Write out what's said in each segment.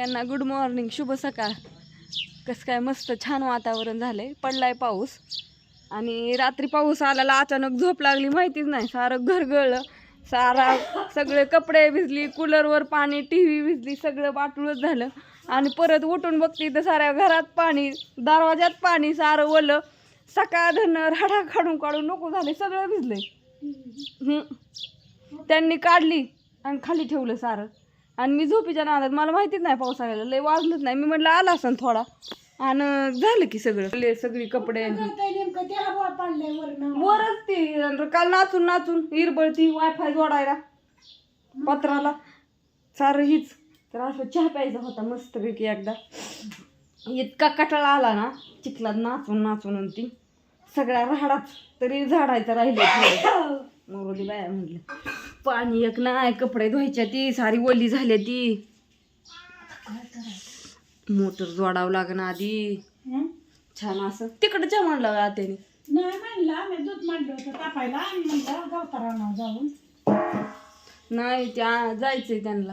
यांना good morning शुभ सकाळ. कसं काय मस्त छान वातावरण झालंय. पडलाय पाऊस. आणि रात्री पाऊस आल्याला अचानक झोप लागली माहितीच नाही. सारं घरगळलं. सारा सगळे कपडे भिजली कूलरवर पाणी टी व्ही भिजली सगळं वाटूळच झालं. आणि परत उठून बघते तर साऱ्या घरात पाणी दरवाज्यात पाणी सारं ओलं. सकाळ धरणं राडा काढून काढून नको झाले सगळं भिजलंय त्यांनी काढली आणि खाली ठेवलं सारं. आणि मी झोपीच्या नादात मला माहितीच नाही पाऊस आलेला लय वाजलंच नाही. मी म्हटलं आला असं थोडा. आणि झालं की सगळं. लय सगळी कपडे नेमकं त्याला बॉल पाडलंय वरनं. वरच ती काल नाचून नाचून इरबळती वायफाय जोडायला पत्राला. सारं हीच. तर असं चहा प्यायचा होता मस्तपैकी एकदा. इतका कटाळा आला ना चिखलात नाचून नाचून ती सगळ्या राहाडाच तरी झाडायचं राहिलं मोरोली बाया म्हटलं पाणी एक नाही कपडे धुवायच्या ती सारी ओली झाली ती. मोटर जोडावं लागणं आधी? छान असं. तिकडं चहा म्हणलं आत्याने. नाही म्हणला मी दूध मांडलं होतं तापायला. आणि म्हणलं गावतारावणार जाऊन. नाही त्या जायचंय त्यांना.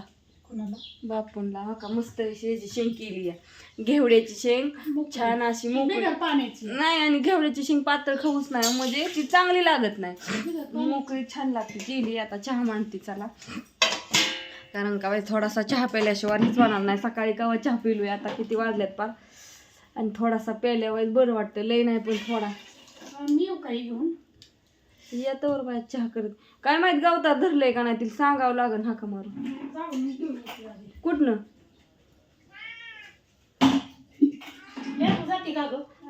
कुणाला? बापूंला हा का? मस्त शेची शेंग केली आहे घेवड्याची शेंग छान अशी मोकळी. बिगर पाण्याची. नाही आणि घेवड्याची शेंग पातळ खाऊच नाही म्हणजे ती चांगली लागत नाही. मोकळी छान लागते केली आता चहा मांडते चला. कारण का थोडासा चहा प्यायल्याशिवाय होणार नाही. सकाळी कवा चहा पिलोय आता किती वाजल्यात पार आणि थोडासा प्यायल्यावर बरं वाटतं लय नाही पण थोडा. मी काही घेऊन येतावर बाय चहा करत. काय माहीत गावतात धरलंय का नाही तिला सांगावं लागन हाका मारून. जाऊन कुठनं?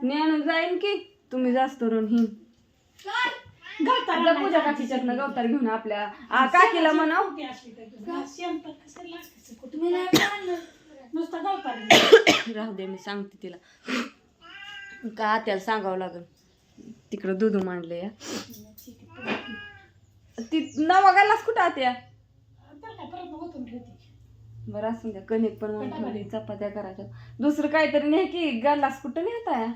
ज्ञान जाईन की तुम्ही जास्त रण हिन. आपल्या पूजा काकीच्यातनं गवतार घेऊन आपल्या आ, काकीला म्हणाव. काय राहू दे मी सांगते तिला. का त्याला सांगावं लागल? तिकडं दूध मांडले या. ती नवा गालाच कुठं आत्या तर बरं असून द्या कणिक पण ठेवली चपात्या करायच्या. दुसरं काहीतरी नाही की गालास कुठं नेहता या?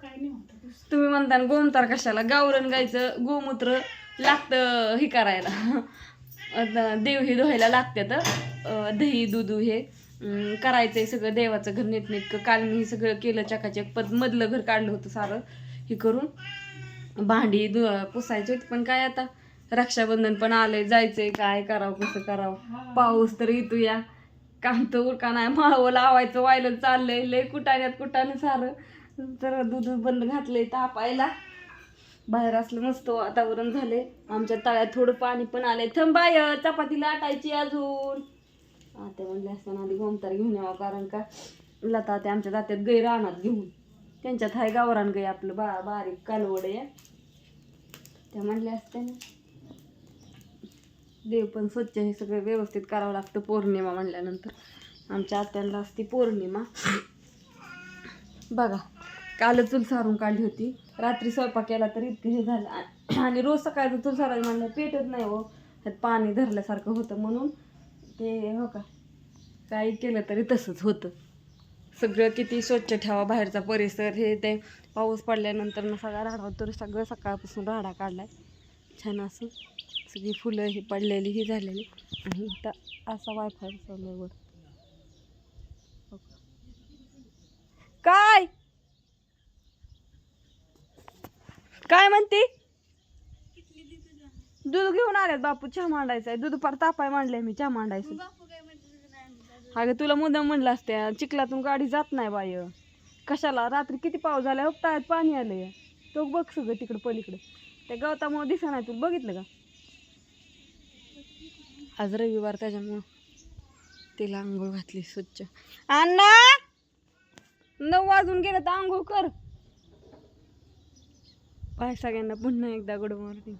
काय नाही होत तुम्ही म्हणता ना गोमतार कशाला? गावरण गायचं गोमूत्र लागतं हे करायला. देव हे धुवायला लागतात अं, दही दूध हे. अं, करायचंय सगळं देवाचं घर नीटनेटकं काल मी हे सगळं केलं चकाचक पद मधलं घर काढलं होतं सारं हे करून. भांडी धु पुसायची होती पण काय आता? रक्षाबंधन पण आलंय जायचंय काय करावं कसं करावं? पाऊस तर येतो या. काम तर उरका नाही माळवं लावायचं व्हायला चाललंय लय कुटाण्यात कुटाने सारं. तर दूध बंद घातलंय तापायला. बाहेर असलं मस्त वातावरण झाले आमच्या तळ्यात थोडं पाणी पण आलंय. थंबाय चपाती लाटायची अजून. आता म्हणले असताना आधी गोमतार घेऊन यावं कारण का? लता ते आमच्या दात्यात गै रानात घेऊन. त्यांच्यात हाय गावरान गै आपलं बा बारीक कालवड आहे त्या म्हणल्या असते ना देव पण स्वच्छ हे सगळं व्यवस्थित करावं लागतं पौर्णिमा म्हणल्यानंतर. आमच्या आत्यांना असते पौर्णिमा. बघा कालच चूल सारून काढली होती. रात्री स्वयंपाक केला तर इतकं हे झालं. आणि रोज सकाळचं चूल सारायला म्हणलं पेटत नाही हो. त्यात पाणी धरल्यासारखं होतं म्हणून ते हो का काही केलं तरी तसंच होतं. सगळं किती स्वच्छ ठेवा बाहेरचा परिसर हे ते. पाऊस पडल्यानंतर ना सगळा राडा तर सगळं सकाळपासून राडा काढलाय. छान असं सगळी फुलं ही पडलेली ही झालेली. आणि इथं असा वायफाय बसवलाय वर काय? काय म्हणते? दूध घेऊन आल्यात बापू चहा मांडायचा आहे दूध पार तापाय मांडलंय मी चहा मांडायचं. अगं तुला मुद्दाम म्हणलं असत्या चिखलातून गाडी जात नाही बाय कशाला? रात्री किती पाऊस झाला? उपटाळ्यात पाणी आलंय. तो बघ सगळं तिकडं पलीकडं. त्या गवतामुळे दिसा नाही तू बघितलं का? आज रविवार त्याच्यामुळं तिला आंघोळ घातली स्वच्छ. अण्णा! नऊ वाजून गेलं तर आंघोळ कर. बाय सगळ्यांना पुन्हा एकदा गुड मॉर्निंग